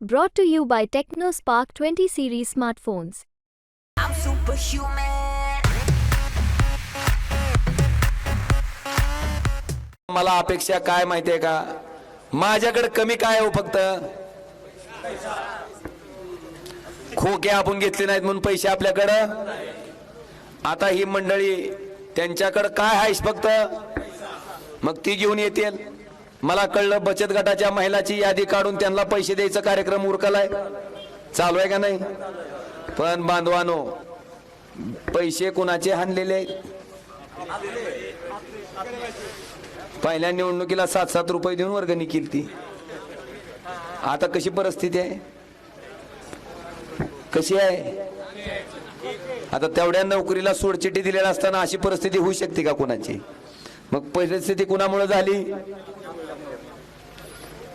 Brought to you by TechnoSpark 20 series smartphones. I'm superhuman. मला अपेक्षा काय माहितीये का? माझ्याकडे कमी काय हो फक्त? खोके आपण घेतले नाहीत म्हणून पैसे आपल्याकडं? आता ही मंडळी त्यांच्याकडं काय आहेस फक्त? मग ती घेऊन येतील. मला कळलं बचत गटाच्या महिलाची यादी काढून त्यांना पैसे द्यायचा कार्यक्रम उरकलाय. चालू आहे का नाही? पण बांधवानो पैसे कुणाचे हाणलेले? आहेत पहिल्या निवडणुकीला सात सात रुपये देऊन वर्गणी केली ती आता कशी परिस्थिती आहे? कशी आहे? आता तेवढ्या नोकरीला सोडचिठी दिलेला असताना अशी परिस्थिती होऊ शकते का कुणाची? मग परिस्थिती कुणामुळे झाली?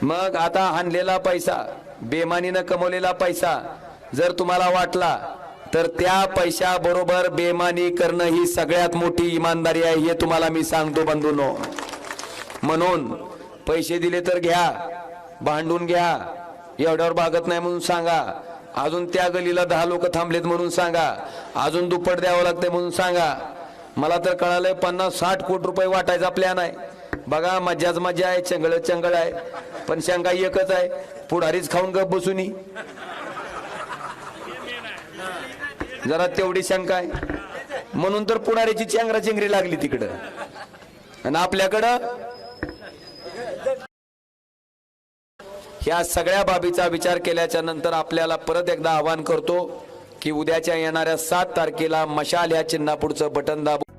मग आता आणलेला पैसा बेमानीनं कमवलेला पैसा जर तुम्हाला वाटला तर त्या पैशा बरोबर बेमानी करणं ही सगळ्यात मोठी इमानदारी आहे हे तुम्हाला मी सांगतो बंधूनो. म्हणून पैसे दिले तर घ्या भांडून घ्या एवढ्यावर भागत नाही म्हणून सांगा. अजून त्या गलीला दहा लोक थांबलेत म्हणून सांगा. अजून दुप्पट द्यावं लागतंय म्हणून सांगा. मला तर कळालंय पन्नास साठ कोटी रुपये वाटायचा प्लॅन आहे. बघा मज्जाच मजा आहे चंगळ चंगळ आहे. पण शंका एकच आहे पुढारीच खाऊन गप बसून. जरा तेवढी शंका आहे. म्हणून तर पुढारीची चेंगरा चेंगरी लागली तिकडं. आणि आपल्याकडं ह्या सगळ्या बाबीचा विचार केल्याच्यानंतर आपल्याला परत एकदा आवाहन करतो की उद्याच्या येणाऱ्या सात तारखेला मशाल ह्या चिन्हापुढचं बटन दाबू